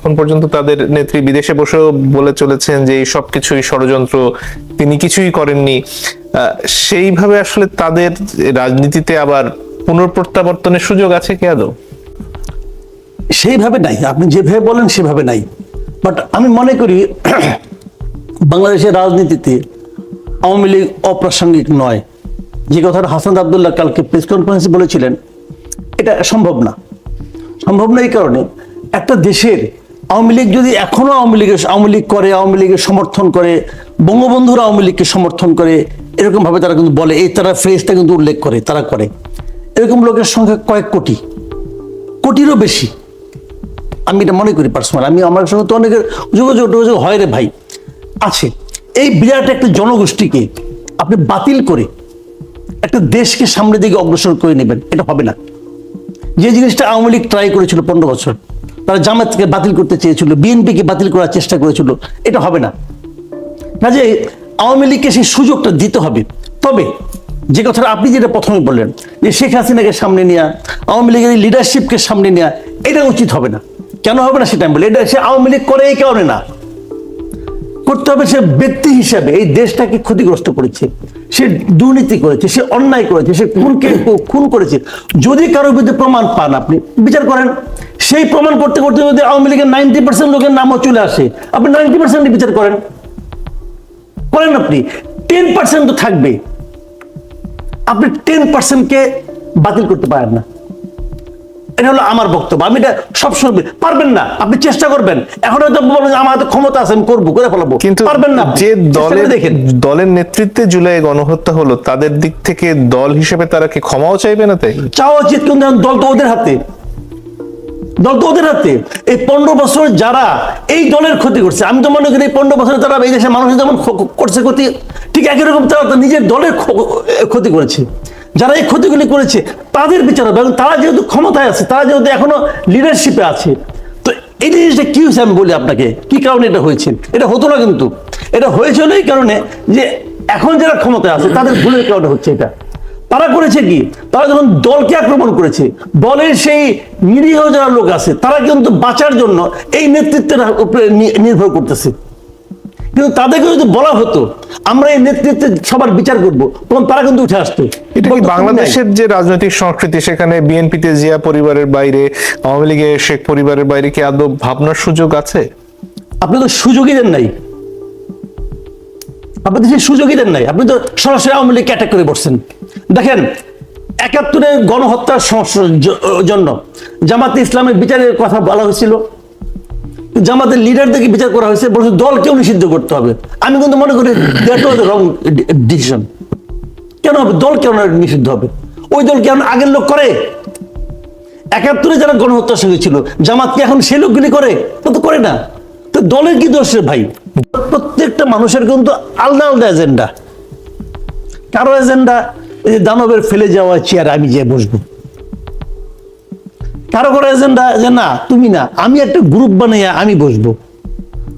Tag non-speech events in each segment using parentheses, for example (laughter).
এখন পর্যন্ত তাদের নেত্রী বিদেশে বসেও বলে চলেছেন যে সবকিছুই ষড়যন্ত্র, তিনি কিছুই করেননি। সেইভাবে আসলে তাদের রাজনীতিতে আবার পুনঃপ্রত্যাবর্তনের সুযোগ আছে কি আদৌ? সেইভাবে নাই। আপনি যেভাবে বলেন সেভাবে নাই। বাট আমি মনে করি (clears throat) বাংলাদেশের রাজনীতিতে আওয়ামী লীগ অপ্রাসঙ্গিক নয়। যে কথাটা হাসান আবদুল্লাহ কালকে প্রেস কনফারেন্সে বলেছিলেন, এটা সম্ভব না। সম্ভব না এই কারণে একটা দেশের আওয়ামী লীগ যদি এখনও আওয়ামী লীগের আওয়ামী লীগ করে, আওয়ামী লীগের সমর্থন করে, বঙ্গবন্ধুরা আওয়ামী লীগকে সমর্থন করে এরকম ভাবে তারা কিন্তু বলে। এই তারা ফ্রেজটা কিন্তু উল্লেখ করে, তারা করে। এরকম লোকের সংখ্যা কয়েক কোটি। কোটিরও বেশি। আমি এটা মনে করি পার্সোনাল আমি আমার সঙ্গে তো অনেকের যোগাযোগ টোগাযোগ হয় রে ভাই। আছে। এই বিরাট একটা জনগোষ্ঠীকে আপনি বাতিল করে একটা দেশকে সামনে দিকে অগ্রসর করে নেবেন, এটা হবে না। যে জিনিসটা আওয়ামী লীগ ট্রাই করেছিল পনেরো বছর তারা জামাতকে বাতিল করতে চেয়েছিল, বিএনপিকে বাতিল করার চেষ্টা করেছিল, এটা হবে না। কাজে আওয়ামী লীগকে সেই সুযোগটা দিতে হবে। তবে যে কথাটা আপনি যেটা প্রথমে বললেন, যে শেখ হাসিনাকে সামনে নেওয়া আওয়ামী লীগের লিডারশিপকে সামনে নেওয়া এটা উচিত হবে না। কেন হবে না সেটা আমি বলি, এটা সে আওয়ামী লীগ করে এই কারণে না। করতে হবে সে ব্যক্তি হিসাবে, এই দেশটাকে ক্ষতিগ্রস্ত করেছে, সে দুর্নীতি করেছে, সে অন্যায় করেছে, সে খুনকে খুন করেছে। যদি কারোর বিরুদ্ধে প্রমাণ পান আপনি, বিচার করেন। সেই প্রমাণ করতে করতে যদি আওয়ামী লীগের নাইনটি পার্সেন্ট লোকের নামও চলে আসে আপনি নাইনটি পার্সেন্ট বিচার করেন। করেন আপনি। টেন পার্সেন্ট তো থাকবে। আপনি টেন পার্সেন্টকে বাতিল করতে পারেন না। এটা হলো আমার বক্তব্য। আমি এটা সবসময় বলি, পারবেন না আপনি চেষ্টা করবেন। এখন হয়তো বলবেন আমার হাতে ক্ষমতা আছে আমি করব করে ফেলাবো। কিন্তু পারবেন না যে দলের দেখেন। দলের নেতৃত্বে জুলাই গণহত্যা হলো তাদের দিক থেকে দল হিসেবে তারা কি ক্ষমাও চাইবে না তাই? চাওয়া উচিত কিন্তু দল তো ওদের হাতে। দল তো ওদের হাতে। এই পনেরো বছর যারা এই দলের ক্ষতি করছে, আমি তো মনে করি এই পনেরো বছরে তারা এই দেশের মানুষের যেমন করছে ক্ষতি, ঠিক একই রকম তারা নিজের দলের ক্ষতি করেছে। যারা এই ক্ষতিগুলি করেছে, তাদের বিচার হবে এবং তারা যেহেতু ক্ষমতায় আছে, তারা যেহেতু এখনও লিডারশিপে আছে, তো এই জিনিসটা কি হয়েছে আমি বলি আপনাকে? কি কারণে এটা হয়েছে? এটা হতো না কিন্তু। এটা হয়েছিল এই কারণে যে এখন যারা ক্ষমতায় আছে, তাদের ভুলের কারণে হচ্ছে এটা। তারা করেছে কি? তারা যখন দলকে আক্রমণ করেছে দলের সেই নিরীহ যারা লোক আছে তারা কিন্তু বাঁচার জন্য এই নেতৃত্বের উপরে নির্ভর করতেছে। কিন্তু তাদেরকে যদি বলা হতো আমরা এই নেতৃত্বে সবার বিচার করব তখন তারা কিন্তু উঠে আসতো। বাংলাদেশের যে রাজনৈতিক সংস্কৃতি সেখানে বিএনপিতে জিয়া পরিবারের বাইরে আওয়ামী লীগের শেখ পরিবারের বাইরে কি আদৌ ভাবনার সুযোগ আছে? আপনি তো সুযোগই দেন নাই। আপনি তো সেই সুযোগই দেন নাই, আপনি তো সরাসরি আওয়ামী লীগকে অ্যাটাক করে বসছেন। দেখেন একাত্তরের গণহত্যার জন্য জামাতে ইসলামের বিচারের কথা বলা হয়েছিল। জামাতের লিডারদেরকে বিচার করা হয়েছে, বলছে দলকেও নিষিদ্ধ করতে হবে। আমি কিন্তু মনে করি রং ডিসিশন কেন হবে? দল কেন নিষিদ্ধ হবে? ওই দল কেন আগের লোক করে? একাত্তরে যারা গণহত্যার সঙ্গে ছিল জামাত কি এখন সেই লোকগুলি করে? তো করে না। তো দলের কি দোষ ভাই? প্রত্যেকটা মানুষের কিন্তু আলাদা আলাদা এজেন্ডা কারও এজেন্ডা এই যে দানবের ফেলে যাওয়া চেয়ার আমি যে বসবো। কারও কারও এজেন্ডা যে না, তুমি না, আমি একটা গ্রুপ বানিয়ে আমি বসবো।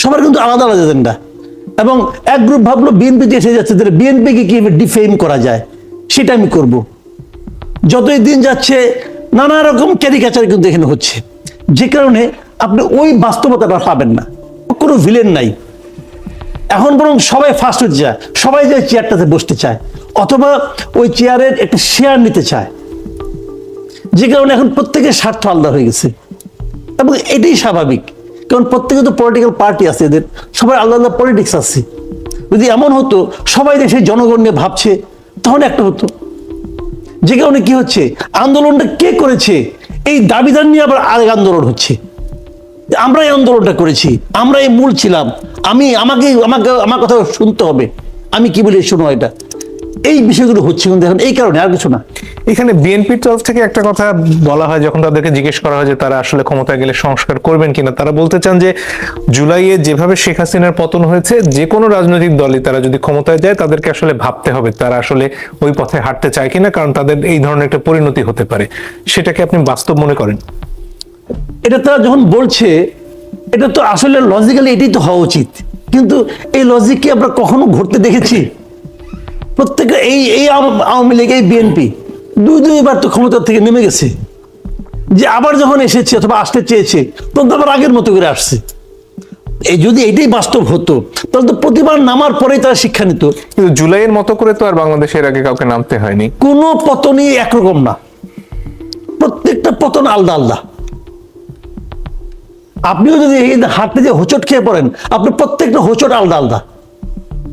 সবার কিন্তু আলাদা আলাদা এজেন্ডা এবং এক গ্রুপ ভাবলো বিএনপিতে এসে যাচ্ছে, তাহলে বিএনপিকে কীভাবে ডিফেম করা যায়, সেটা আমি করব। যতই দিন যাচ্ছে, নানা রকম ক্যারিকাচার কিন্তু এখানে হচ্ছে। যে কারণে আপনি ওই বাস্তবতাটা পাবেন না। কোনো ভিলেন নাই। এখন বরং সবাই ফার্স্ট হতে চায় সবাই যে চেয়ারটাতে বসতে চায়, অথবা ওই চেয়ারের একটা শেয়ার নিতে চায়। যে কারণে এখন প্রত্যেকের স্বার্থ আলাদা হয়ে গেছে। এবং এটাই স্বাভাবিক, কারণ প্রত্যেকে তো পলিটিক্যাল পার্টি আছে এদের, সবাই আলাদা আলাদা পলিটিক্স আছে। যদি এমন হতো, সবাই দেশে জনগণ নিয়ে ভাবছে, তখন একটা হতো। যে কারণে কি হচ্ছে, আন্দোলনটা কে করেছে, এই দাবিদার নিয়ে আবার আরেক আন্দোলন হচ্ছে। আমরা এই আন্দোলনটা করেছি, আমরা এই মূল ছিলাম। আমি আমাকে আমাকে, আমার কথা শুনতে হবে। আমি কি বলি, শোনো এটা। এই বিষয়গুলো হচ্ছে কিন্তু এখন এই কারণে, আর কিছু না। এখানে বিএনপির তরফ থেকে একটা কথা বলা হয়, যখন তাদেরকে জিজ্ঞেস করা হয় যে তারা আসলে ক্ষমতায় গেলে সংস্কার করবেন কিনা, তারা বলতে চান যে জুলাইয়ে যেভাবে শেখ হাসিনার পতন হয়েছে, যে কোনো রাজনৈতিক দলই তারা যদি ক্ষমতায় যায়, তাদেরকে আসলে ভাবতে হবে তারা আসলে ওই পথে হাঁটতে চায় কিনা, কারণ তাদের এই ধরনের একটা পরিণতি হতে পারে। সেটাকে আপনি বাস্তব মনে করেন? এটা তারা যখন বলছে এটা তো আসলে লজিক্যালি এটাই তো হওয়া উচিত। কিন্তু এই লজিক কি আমরা কখনো ঘটতে দেখেছি? প্রত্যেকে এই এই আওয়ামী লীগ এই বিএনপি দুই দুইবার তো ক্ষমতা থেকে নেমে গেছে। যে আবার যখন এসেছে অথবা আসতে চেয়েছে তখন তো আবার আগের মতো করে আসছে। এই যদি এটাই বাস্তব হতো তাহলে তো প্রতিবার নামার পরেই তারা শিক্ষা নিত। কিন্তু জুলাইয়ের মতো করে তো আর বাংলাদেশের আগে কাউকে নামতে হয়নি। কোনো পতনই একরকম না। প্রত্যেকটা পতন আলাদা আলাদা। আপনিও যদি এই হাঁটতে যে হোঁচট খেয়ে পড়েন আপনি প্রত্যেকটা হোঁচট আলাদা আলাদা।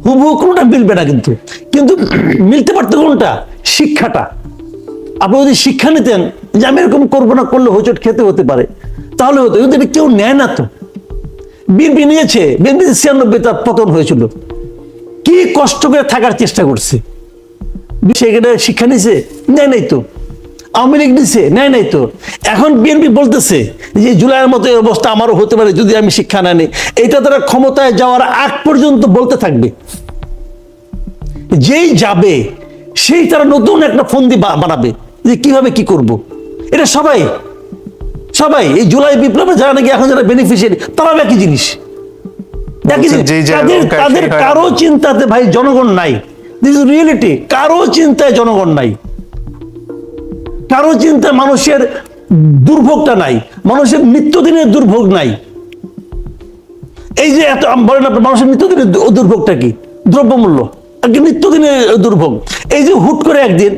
হুবহু কোনোটা মিলবে না কিন্তু। কিন্তু মিলতে পারতো কোনটা? শিক্ষাটা। আপনি যদি শিক্ষা নিতেন যে আমি এরকম করব না, করলে হোঁচট খেতে হতে পারে, তাহলে হতো। কিন্তু এটা কেউ নেয় না তো। বিএনপি নিয়েছে, বিএনপি ছিয়ানব্বই তার পতন হয়েছিল। কি কষ্ট করে থাকার চেষ্টা করছে? সেখানে শিক্ষা নিছে? নেয় নাই তো। আওয়ামী লীগ নিছে নেয় নাই তো। এখন বিএনপি বলতেছে যে জুলাইয়ের মতো এই অবস্থা আমারও হতে পারে যদি আমি শিক্ষা না নিই। এটা তারা ক্ষমতায় যাওয়ার আগ পর্যন্ত বলতে থাকবে। যেই যাবে সেই তারা নতুন একটা ফন্দি বানাবে যে কীভাবে কি করব। এটা সবাই। সবাই। এই জুলাই বিপ্লবে যারা নাকি এখন যারা বেনিফিশিয়ারি তারাও একই জিনিস। একই বলছেন জিনিস। তাদের। কারও চিন্তাতে ভাই জনগণ নাই। দিস ইজ রিয়েলিটি কারও চিন্তায় জনগণ নাই। কারও চিন্তায় মানুষের দুর্ভোগটা নাই, মানুষের নিত্যদিনের দুর্ভোগ নাই। এই যে এত বলেন আপনি, মানুষের নিত্যদিনের দুর্ভোগটা কি? দ্রব্যমূল্য নিত্যদিনের দুর্ভোগ। এই যে হুট করে একদিন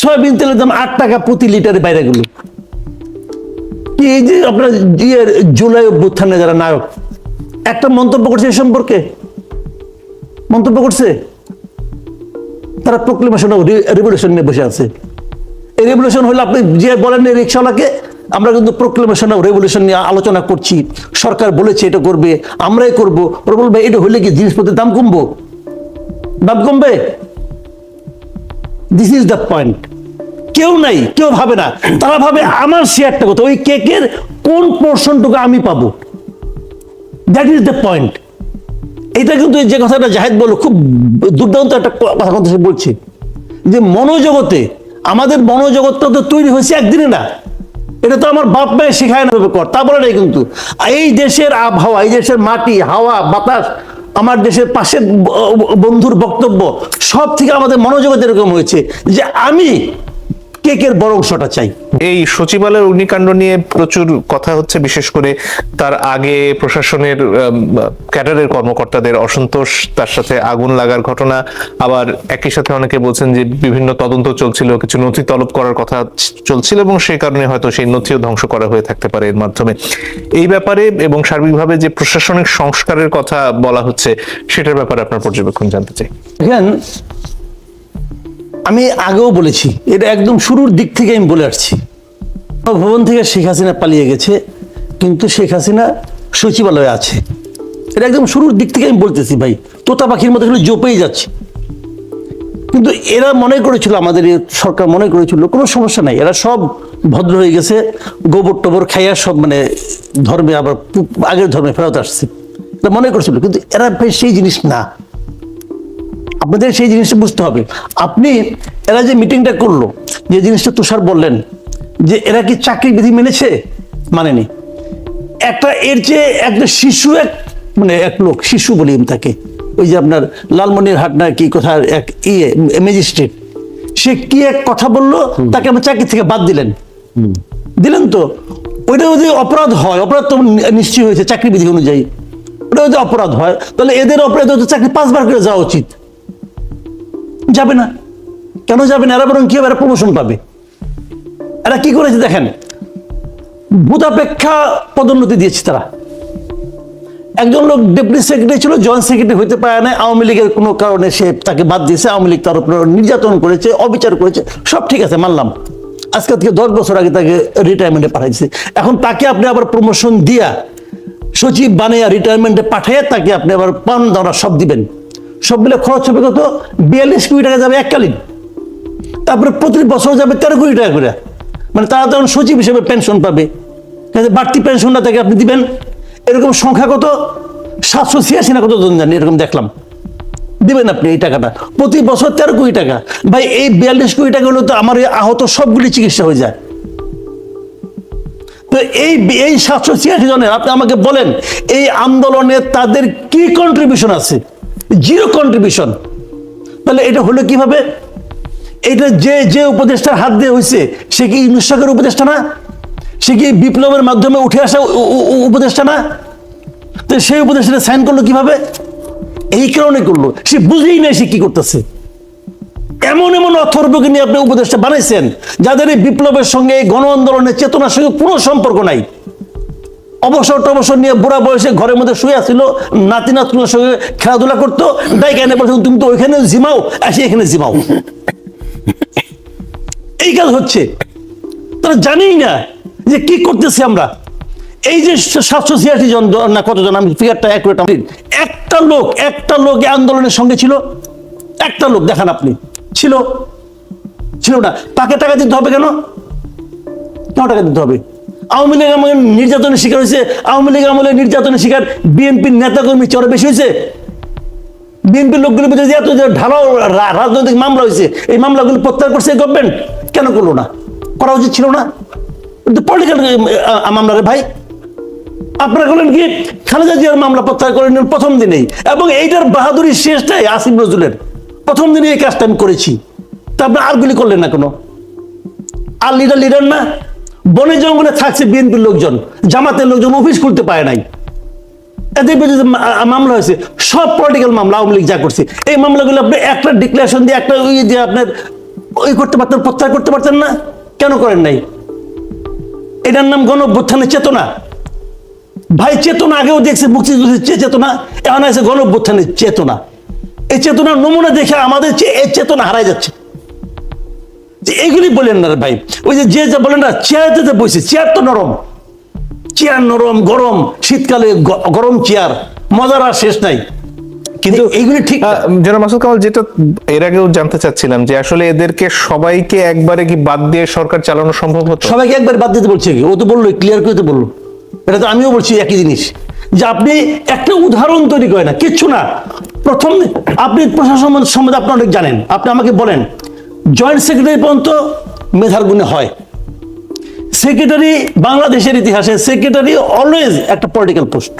সয়াবিন তেলের দাম আট টাকা প্রতি লিটারে বাইরে গেল। এই যে আপনার জুলাই অভ্যুত্থানে যারা নায়ক, একটা মন্তব্য করছে এ সম্পর্কে? মন্তব্য করছে? তারা প্রক্লেমেশন রেভলিউশন নিয়ে বসে আছে। রেভলিউশন হলে আপনি যে বলেন রিক্সাওয়ালাকে, আমরা কিন্তু প্রক্লেমেশন অফ রেভলিউশন নিয়ে আলোচনা করছি। সরকার বলেছে এটা করবে, আমরাই করব। ওরা বলবে এটা হলে কি জিনিসপত্রের দাম কমবো? দাম কমবে? দিস ইজ দ্য পয়েন্ট কেউ নাই, কেউ ভাবে না। তারা ভাবে আমার শেয়ারটা কত? ওই কেকের কোন পোর্শনটুকু আমি পাবো? দ্যাট ইজ দ্য পয়েন্ট এটা কিন্তু যে কথাটা জাহেদ বলল, খুব দুর্দান্ত একটা কথা কথা সে বলছে। যে মনোজগতে আমাদের মনোজগৎটা তো তৈরি হয়েছে একদিনে না। এটা তো আমার বাপ মায়ের শেখায় না কর, তা বলে নাই কিন্তু। এই দেশের আবহাওয়া, এই দেশের মাটি, হাওয়া, বাতাস, আমার দেশের পাশের বন্ধুর বক্তব্য, সব থেকে আমাদের মনোজগৎ এরকম হয়েছে যে আমি কেকের বড় অংশটা চাই। এই সচিবালয়ের অগ্নিকাণ্ড নিয়ে প্রচুর কথা হচ্ছে বিশেষ করে তার আগে প্রশাসনের ক্যাডারের কর্মকর্তাদের অসন্তোষ তার সাথে আগুন লাগার ঘটনা। আবার একই সাথে অনেকে বলছেন যে বিভিন্ন তদন্ত চলছিল কিছু নথি তলব করার কথা চলছিল এবং সেই কারণে হয়তো সেই নথিও ধ্বংস করা হয়ে থাকতে পারে এর মাধ্যমে। এই ব্যাপারে এবং সার্বিকভাবে যে প্রশাসনিক সংস্কারের কথা বলা হচ্ছে সেটার ব্যাপারে আপনার পর্যবেক্ষণ জানতে চাই। আমি আগেও বলেছি, এটা একদম শুরুর দিক থেকে আমি বলে আসছি। ভবন থেকে শেখ হাসিনা পালিয়ে গেছে, কিন্তু শেখ হাসিনা সচিবালয়ে আছে। এটা একদম শুরুর দিক থেকে আমি বলতেছি ভাই, তোতা পাখির মতো এখানে জোপেই যাচ্ছে। কিন্তু এরা মনে করেছিল, আমাদের সরকার মনে করেছিল, কোনো সমস্যা নাই, এরা সব ভদ্র হয়ে গেছে, গোবর টোবর খাইয়া সব মানে ধর্মে আবার আগের ধর্মে ফেরত আসছে। এটা মনে করেছিল, কিন্তু এরা ভাই সেই জিনিস না। আপনাদের সেই জিনিসটা বুঝতে হবে। আপনি এরা যে মিটিংটা করল যে জিনিসটা তুষার বললেন যে এরা কি চাকরি বিধি মেনেছে? মানেনি। একটা এর চেয়ে একটা শিশু এক মানে এক লোক শিশু বলি আমি তাকে ওই যে আপনার লালমনির হাট না কি কোথার এক ইয়ে ম্যাজিস্ট্রেট সে কি এক কথা বলল? তাকে আমার চাকরি থেকে বাদ দিলেন। দিলেন তো? ওইটা যদি অপরাধ হয় অপরাধ তো নিশ্চয়ই হয়েছে চাকরি বিধি অনুযায়ী। ওটা যদি অপরাধ হয় তাহলে এদের অপরাধ চাকরি পাঁচবার করে যাওয়া উচিত। যাবে না। কেন যাবে না? এরা বরং কি হবে? এরা প্রমোশন পাবে। এরা কি করেছে দেখেন? ভূতাপেক্ষা পদোন্নতি দিয়েছে তারা। একজন লোক ডেপুটি সেক্রেটারি ছিল, জয়েন্ট সেক্রেটারি হইতে পারে না আওয়ামী লীগের কোনো কারণে সে তাকে বাদ দিয়েছে। আওয়ামী লীগ তার উপর নির্যাতন করেছে, অবিচার করেছে। সব ঠিক আছে, মানলাম। আজকে থেকে দশ বছর আগে তাকে রিটায়ারমেন্টে পাঠাইছে এখন তাকে আপনি আবার প্রমোশন দিয়া সচিব বানিয়ে রিটায়ারমেন্টে পাঠিয়ে তাকে আপনি আবার পান দাওয়া সব দিবেন। সব মিলে খরচ হবে কত? বিয়াল্লিশ কোটি টাকা যাবে এককালীন। তারপরে প্রতি বছর যাবে তেরো কোটি টাকা করে। মানে তারা তখন সচিব হিসেবে পেনশন পাবে। বাড়তি পেনশনটা তাকে আপনি দিবেন। এরকম সংখ্যা কত? সাতশো ছিয়াশি না কত জন, এরকম দেখলাম। দিবেন আপনি এই টাকাটা। প্রতি বছর তেরো কোটি টাকা। ভাই, এই বিয়াল্লিশ কোটি টাকা হলে তো আমার আহত সবগুলি চিকিৎসা হয়ে যায়। তো এই এই সাতশো ছিয়াশি জনের, আপনি আমাকে বলেন, এই আন্দোলনে তাদের কি কন্ট্রিবিউশন আছে? জিরো কন্ট্রিবিউশন তাহলে এটা হলো কীভাবে? এটা যে যে উপদেষ্টার হাত দিয়ে হয়েছে সে কি ইউনুসাকের উপদেষ্টা না? সে কি বিপ্লবের মাধ্যমে উঠে আসা উপদেষ্টা না? তো সেই উপদেষ্টা সাইন করল কীভাবে? এই কারণে করল। সে বুঝেই নাই সে কি করতেছে। এমন এমন অথর্বকে নিয়ে আপনি উপদেষ্টা বানাইছেন, যাদের এই বিপ্লবের সঙ্গে গণ আন্দোলনের চেতনার সঙ্গে কোনো সম্পর্ক নাই। অবসর টবসর নিয়ে বুড়া বয়সে ঘরের মধ্যে শুয়ে আসছিল নাতি নাতনের সঙ্গে খেলাধুলা করতো ডাইকে এনে বলছে, তুমি তো ওইখানে জিমাও, আসি এখানে জিমাও। এই কাজ হচ্ছে। তারা জানেই না যে কি করতেছি আমরা। এই যে সাতশো ছিয়াশি জন না কতজন, আমি ফিগারটা অ্যাকুরেট একটা লোক একটা লোক আন্দোলনের সঙ্গে ছিল। একটা লোক, দেখান আপনি, ছিল। ছিল না। তাকে টাকা দিতে হবে কেন? কেন টাকা দিতে হবে? আওয়ামী লীগ আমাকে নির্যাতনের শিকার হয়েছে, আওয়ামী লীগ আমলে নির্যাতনের শিকার বিএনপির নেতাকর্মী চড়ে বেশি হয়েছে। বিএনপির লোকগুলো বুঝে যে এত যে ঢালাও রাজনৈতিক মামলা হয়েছে, এই মামলাগুলো প্রত্যাহার করছে গভর্নমেন্ট কেন করল না? করা উচিত ছিল না? পলিটিক্যাল মামলা রে ভাই। আপনারা করলেন কি, খালেদা জিয়ার মামলা প্রত্যাহার করে নিলেন প্রথম দিনেই, এবং এইটার বাহাদুরি শেষটাই আসিফ নজরুলের। প্রথম দিনে এই কাজটা আমি করেছি। তা আপনি আর গুলি করলেন না কোনো? আর লিডার লিডার না? বনে জঙ্গলে থাকছে বিএনপির লোকজন, জামাতের লোকজন অফিস খুলতে পারে নাই। এদের বিরুদ্ধে মামলা হয়েছে, সব পলিটিক্যাল মামলা আওয়ামী লীগ যা করছে, এই মামলাগুলো আপনি একটা ডিক্লারেশন দিয়ে, একটা ওই দিয়ে আপনার ওই করতে পারতেন, প্রত্যাহার করতে পারতেন না? কেন করেন নাই? এটার নাম গণ চেতনা। ভাই, চেতনা আগেও দেখছে, মুক্তিযুদ্ধের চেতনা, এখন আছে গণ চেতনা। এই চেতনার নমুনা দেখে আমাদের এই চেতনা হারাই যাচ্ছে। যে এগুলি বলেন না ভাই। ওই যে যে যে বলেন না চেয়ারতে যে বসে চেয়ার তো নরম। চেয়ার নরম গরম শীতকালে গরম চেয়ার মজার আর শেষ নাই। কিন্তু এইগুলি ঠিক জনাব মাসুদ কামাল যেটা এর আগেও জানতে চাচ্ছিলাম যে আসলে এদেরকে সবাইকে একবারে কি বাদ দিয়ে সরকার চালানো সম্ভব হতো? সবাইকে একবার বাদ দিতে বলছে কি? ও তো বলল ক্লিয়ার করে তো বলল। এটা তো আমিও বলছি একই জিনিস। যে আপনি একটা উদাহরণ তৈরি করেন না কিচ্ছু না। প্রথম আপনি প্রশাসন সম্বন্ধে আপনি অনেক জানেন। আপনি আমাকে বলেন জয়েন্ট সেক্রেটারি পর্যন্ত মেধার গুণে হয়। সেক্রেটারি বাংলাদেশের ইতিহাসে সেক্রেটারি অলওয়েজ একটা পলিটিক্যাল পোস্ট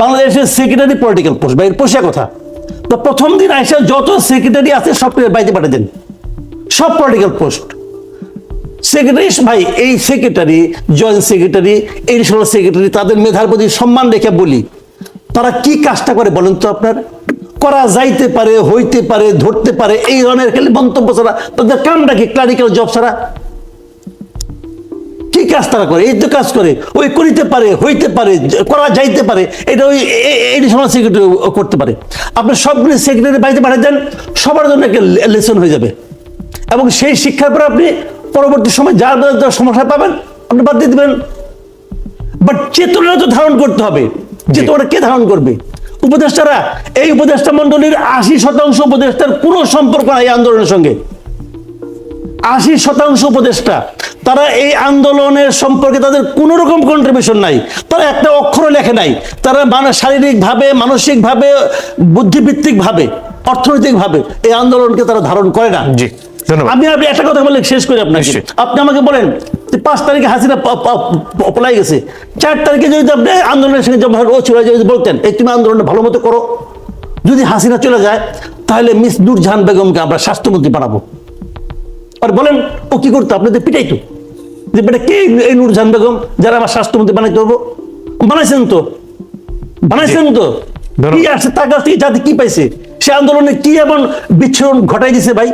বাংলাদেশের সেক্রেটারি পলিটিক্যাল পোস্ট বা এর পোষা কথা। তো প্রথম দিন আইসা যত সেক্রেটারি আছে সব বাইরে পাঠিয়ে দেন। সব পলিটিক্যাল পোস্ট সেক্রেটারি, ভাই, এই secretary, joint secretary, additional secretary, তাদের মেধার প্রতি সম্মান রেখে বলি, তারা কি কাজটা করে বলেন তো আপনার? করা যাইতে পারে হইতে পারে ধরতে পারে এই ধরনের খালি মন্তব্য ছাড়া তাদের কামটা কি? ক্লারিক্যাল জব ছাড়া? কি কাজ তারা করে? এই তো কাজ করে। ওই করিতে পারে হইতে পারে করা যাইতে পারে এটা ওই এডিশনাল সেক্রেটারি করতে পারে। আপনি সবগুলি সেক্রেটারি বাড়িতে পাঠিয়ে দেন সবার জন্য একটা লেসন হয়ে যাবে। এবং সেই শিক্ষার পর আপনি পরবর্তী সময় যা যা যা সমস্যা পাবেন আপনি বাদ দিয়ে দেবেন। বাট চেতনা তো ধারণ করতে হবে। চেতনা কে ধারণ করবে? উপদেষ্টারা, এই উপদেষ্টা মন্ডলীর আশি শতাংশ উপদেষ্টার কোনো সম্পর্ক নাই আন্দোলনের সঙ্গে। আশি শতাংশ উপদেষ্টা, তারা এই আন্দোলনের সম্পর্কে তাদের কোনো রকম কন্ট্রিবিউশন নাই। তারা একটা অক্ষর লেখে নাই। তারা মানে শারীরিকভাবে, মানসিকভাবে বুদ্ধিভিত্তিকভাবে অর্থনৈতিকভাবে এই আন্দোলনকে তারা ধারণ করে না। আমি আপনি একটা কথা বলে শেষ করি আপনাকে। আপনি আমাকে বলেন পাঁচ তারিখে হাসিনা পলাই গেছে। চার তারিখে যদি আপনি আন্দোলনের সঙ্গে ও চলে যদি বলতেন এই তুমি আন্দোলনটা ভালো মতো করো। যদি হাসিনা চলে যায় তাহলে মিস নূরজাহান বেগমকে আমরা স্বাস্থ্যমন্ত্রী বানাবো। আর বলেন ও কি করতো? আপনি তো পিটাইতো। যে বেটা কে এই নূরজাহান বেগম যারা আমার স্বাস্থ্যমন্ত্রী বানাইতে হব বানাইছেন তো। বানাইছেন তো। কি আসছে? তার কাছ থেকে জাতি কি পাইছে? সে আন্দোলনে কি এমন বিচ্ছুরণ ঘটাই দিছে ভাই?